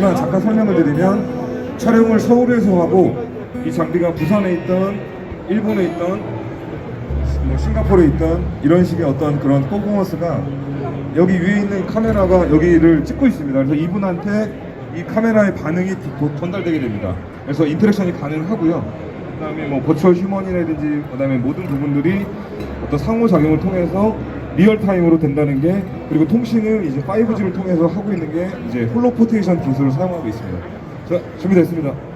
있지만 잠깐 설명을 드리면 촬영을 서울에서 하고 이 장비가 부산에 있던 일본에 있던 뭐 싱가포르에 있던 이런 식의 어떤 그런 퍼포먼스가 여기 위에 있는 카메라가 여기를 찍고 있습니다. 그래서 이분한테 이 카메라의 반응이 도- 전달되게 됩니다. 그래서 인터랙션이 가능하고요. 그다음에 뭐 버추얼 휴먼이라든지 그다음에 모든 부분들이 어떤 상호작용을 통해서 리얼 타임으로 된다는 게 그리고 통신을 이제 5G를 통해서 하고 있는 게 이제 홀로포테이션 기술을 사용하고 있습니다. 자 준비됐습니다.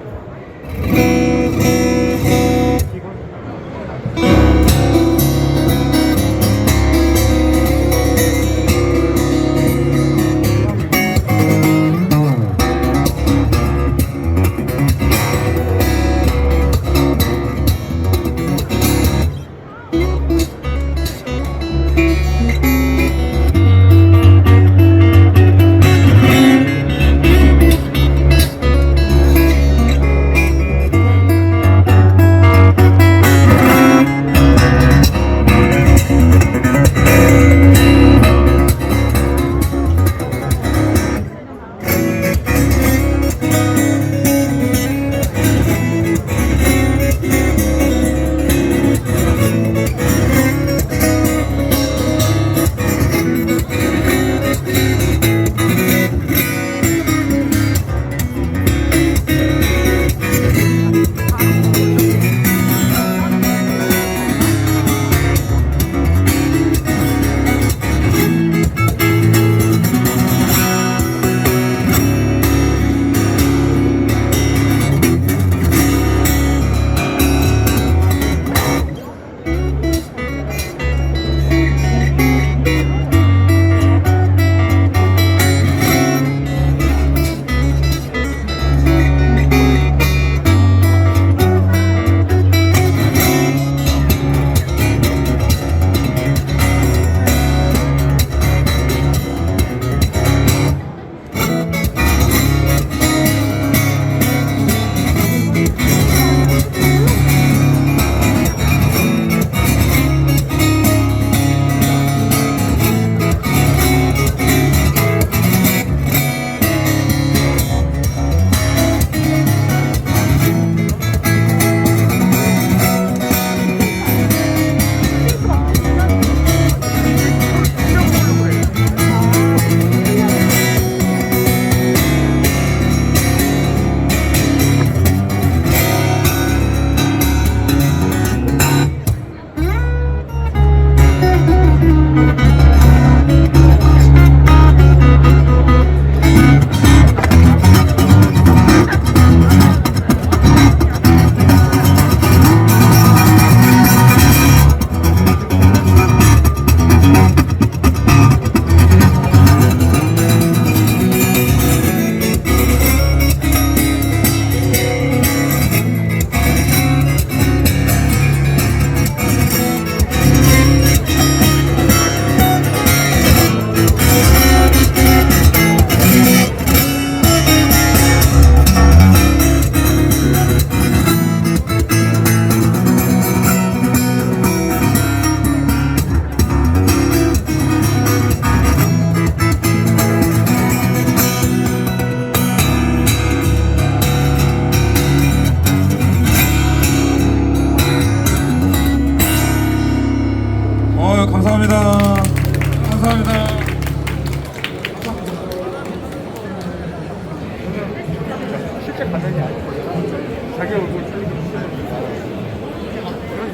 자기 얼굴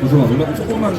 우선 음악 조금만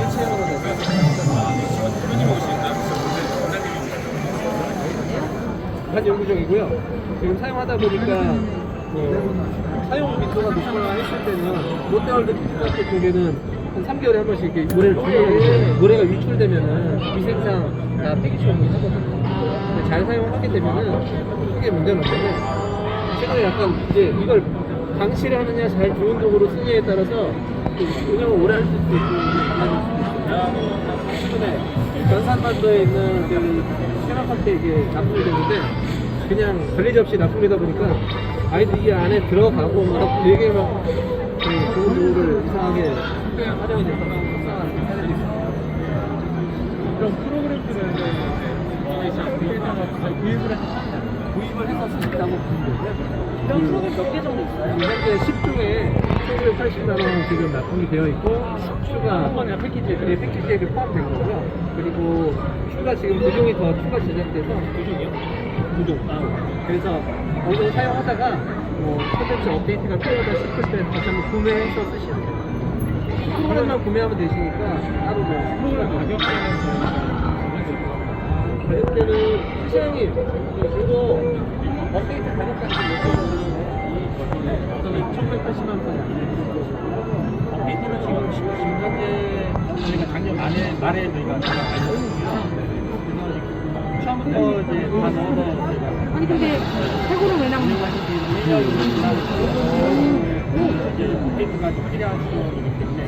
일체형으로 돼서 한 연구정이고요. 지금 사용하다 보니까 그 사용 빈도가 높거나 했을 때는 롯데월드 같은 경우에는 한 3개월에 한 번씩 이렇게 노래를 부르는 노래가 유출되면은 위생상 다 폐기 처분을 하거든요. 잘 사용하게 되면은 크게 문제는 없는데 최근에 약간 이제 이걸 방치를 하느냐 잘 좋은 쪽으로 쓰느냐에 따라서 그 운영을 오래 할 수도 있고 달라질 수도 있어요. 최근에 변산반도에 있는 그 캐나카테 이게 납품이 됐는데 그냥 관리지 없이 납품이다 보니까 아이들이 이 안에 들어가고 막 되게 막그 좋은 도구를 이상하게 활용이 속 구입을 해서 구입을 보면 되고요. 이런 프로그램 몇개 정도 있어요? 현재 10중에 1980만 원 지금 납품이 되어 있고 추가 한 번에 패키지 네, 패키지에 그 포함된 거고요. 그리고 추가 지금 9종이 더 추가 제작돼서 9종이요? 9종. 그래서 어느 정도 사용하다가 뭐 콘텐츠 업데이트가 필요하다 싶을 때 다시 한번 구매해서 쓰시면 돼요. 프로그램만 구매하면 되시니까 따로 뭐 프로그램 가격 가격대는 시장이 그리고 업데이트 가격까지 못 1,180만 원까지 업데이트는 지금 지금 현재 저희가 작년 말에 말에 저희가 처음부터 이제 다 넣어서 저희가 아니 근데 최고로 왜 나오는 거야?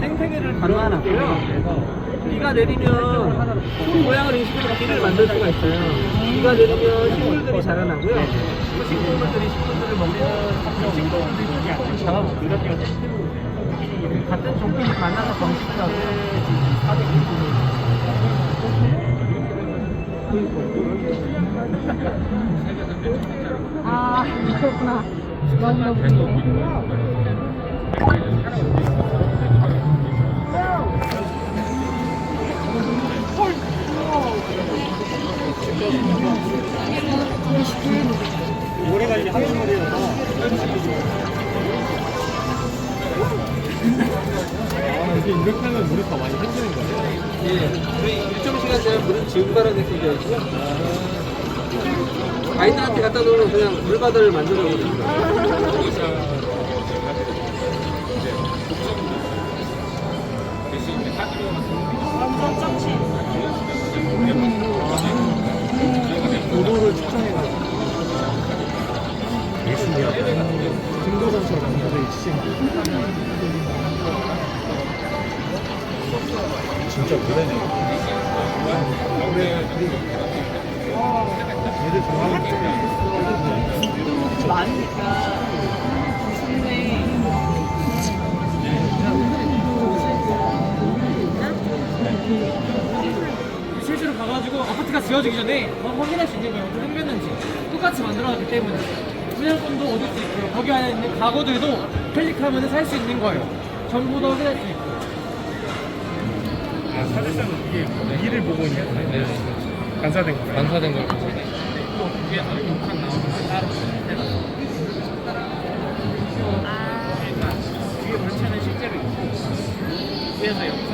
생태계를 가능하고요. 비가 내리면 소 모양을 인식해서 비를 만들 수가 있어요. 비가 내리면 식물들이 자라나고요. 그 식물들이 식물들을 먹는 식물들이 식물을 잡아먹고 이렇게 같은 종끼리 만나서 번식하고 아 그렇구나. 너무 너무 오래 걸리 하루물이어서 이게 이렇게 하면 물이 더 많이 생기는 거예요? 예. 우리 일정 시간 되면 물은 바람에 생겨 있고요. 아이들한테 갖다 놓으면 그냥 물바다를 만들어 버립니다. 도 등도선처럼 다들 치신 진짜 노래네. 얘들 좋아하는 많으니까. 실제로 가가지고 아파트가 지어지기 전에 더 확인할 수 있는 거예요. 어떻게 생겼는지. 똑같이 만들어놨기 때문에. 분양권도 얻을 수 있고요. 거기 안에 있는 가구들도 클릭하면 살 수 있는 거예요. 전부 다 살 수 있고. 아, 사실상 이게 뭐 일을 보고 있는 거예요. 네. 간사된 거예요. 반사된 걸 보고. 이게 아래 육칸 나오는 거 아. 위에 물체는 실제로 있고 위에서 옆